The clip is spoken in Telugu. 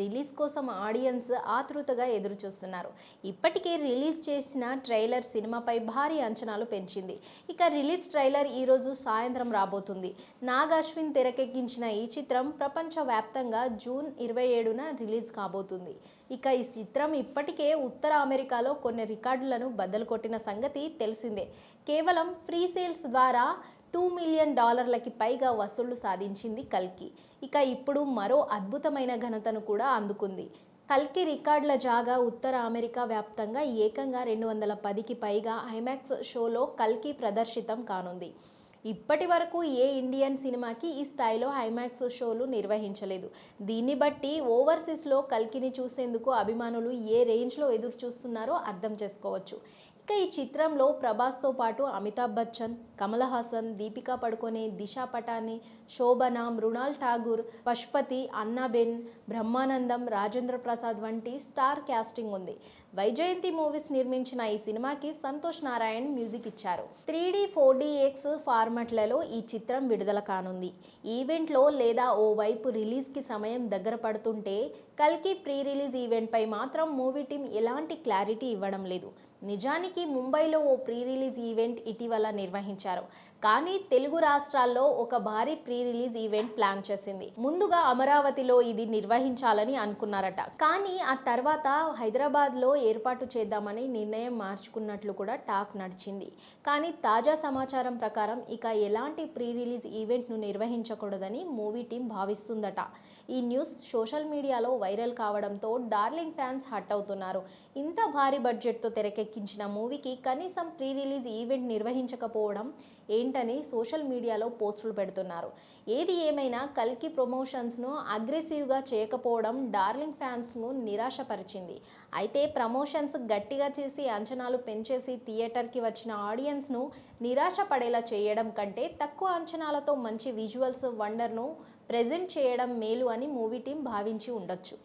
రిలీజ్ కోసం ఆడియన్స్ ఆతృతగా ఎదురుచూస్తున్నారు. ఇప్పటికే రిలీజ్ చేసిన ట్రైలర్ సినిమాపై భారీ అంచనాలు పెంచింది. ఇక రిలీజ్ ట్రైలర్ ఈరోజు సాయంత్రం రాబోతుంది. నాగ్ అశ్విన్ తెరకెక్కించిన ఈ చిత్రం ప్రపంచవ్యాప్తంగా జూన్ ఇరవై ఏడున రిలీజ్ కాబోతుంది. ఇక ఈ చిత్రం ఇప్పటికే ఉత్తర అమెరికాలో కొన్ని రికార్డులను బద్దలు కొట్టిన సంగతి తెలిసిందే. కేవలం ఫ్రీ సేల్స్ ద్వారా టూ మిలియన్ డాలర్లకి పైగా వసూళ్ళు సాధించింది కల్కి. ఇక ఇప్పుడు మరో అద్భుతమైన ఘనతను కూడా అందుకుంది. కల్కి రికార్డుల జాగా ఉత్తర అమెరికా వ్యాప్తంగా ఏకంగా రెండు వందల పదికి పైగా ఐమాక్స్ షోలో కల్కి ప్రదర్శితం కానుంది. ఇప్పటి వరకు ఏ ఇండియన్ సినిమాకి ఈ స్థాయిలో హైమాక్స్ షోలు నిర్వహించలేదు. దీన్ని బట్టి ఓవర్సీస్లో కల్కిని చూసేందుకు అభిమానులు ఏ రేంజ్లో ఎదురు చూస్తున్నారో అర్థం చేసుకోవచ్చు. ఇక ఈ చిత్రంలో ప్రభాస్తో పాటు అమితాబ్ బచ్చన్ కమల్ హాసన్ దీపికా పడుకొనే దిశా పటాని శోభన మృణాల్ ఠాగూర్ పశుపతి అన్నాబెన్ బ్రహ్మానందం రాజేంద్ర ప్రసాద్ వంటి స్టార్ క్యాస్టింగ్ ఉంది. వైజయంతి మూవీస్ నిర్మించిన ఈ సినిమాకి సంతోష్ నారాయణ్ మ్యూజిక్ ఇచ్చారు. త్రీ డి ఫోర్ ఎక్స్ ఫార్మాట్లలో ఈ చిత్రం విడుదల కానుంది. ఈవెంట్లో లేదా ఓ వైపు రిలీజ్కి సమయం దగ్గర పడుతుంటే కల్కి ప్రీ రిలీజ్ ఈవెంట్పై మాత్రం మూవీ టీం ఎలాంటి క్లారిటీ ఇవ్వడం లేదు. నిజానికి ముంబైలో ఓ ప్రీ రిలీజ్ ఈవెంట్ ఇటీవల నిర్వహించారు. కానీ తెలుగు రాష్ట్రాల్లో ఒక భారీ ప్రీ రిలీజ్ ఈవెంట్ ప్లాన్ చేసింది. ముందుగా అమరావతిలో ఇది నిర్వహించాలని అనుకున్నారట. కానీ ఆ తర్వాత హైదరాబాద్లో ఏర్పాటు చేద్దామని నిర్ణయం మార్చుకున్నట్లు కూడా టాక్ నడిచింది. కానీ తాజా సమాచారం ప్రకారం ఇక ఎలాంటి ప్రీ రిలీజ్ ఈవెంట్ను నిర్వహించకూడదని మూవీ టీం భావిస్తుందట. ఈ న్యూస్ సోషల్ మీడియాలో వైరల్ కావడంతో డార్లింగ్ ఫ్యాన్స్ హట్ అవుతున్నారు. ఇంత భారీ బడ్జెట్తో తెరకెక్కించిన మూవీకి కనీసం ప్రీ రిలీజ్ ఈవెంట్ నిర్వహించకపోవడం ఏంటని సోషల్ మీడియాలో పోస్టులు పెడుతున్నారు. ఏది ఏమైనా కల్కి ప్రమోషన్స్ను అగ్రెసివ్గా చేయకపోవడం డార్లింగ్ ఫ్యాన్స్ను నిరాశపరిచింది. అయితే ప్రమోషన్స్ గట్టిగా చేసి అంచనాలు పెంచేసి థియేటర్కి వచ్చిన ఆడియన్స్ను నిరాశపడేలా చేయడం చేయడం కంటే తక్కువ అంచనాలతో మంచి విజువల్స్ వండర్ను ప్రెజెంట్ చేయడం మేలు అని మూవీ టీం భావించి ఉండొచ్చు.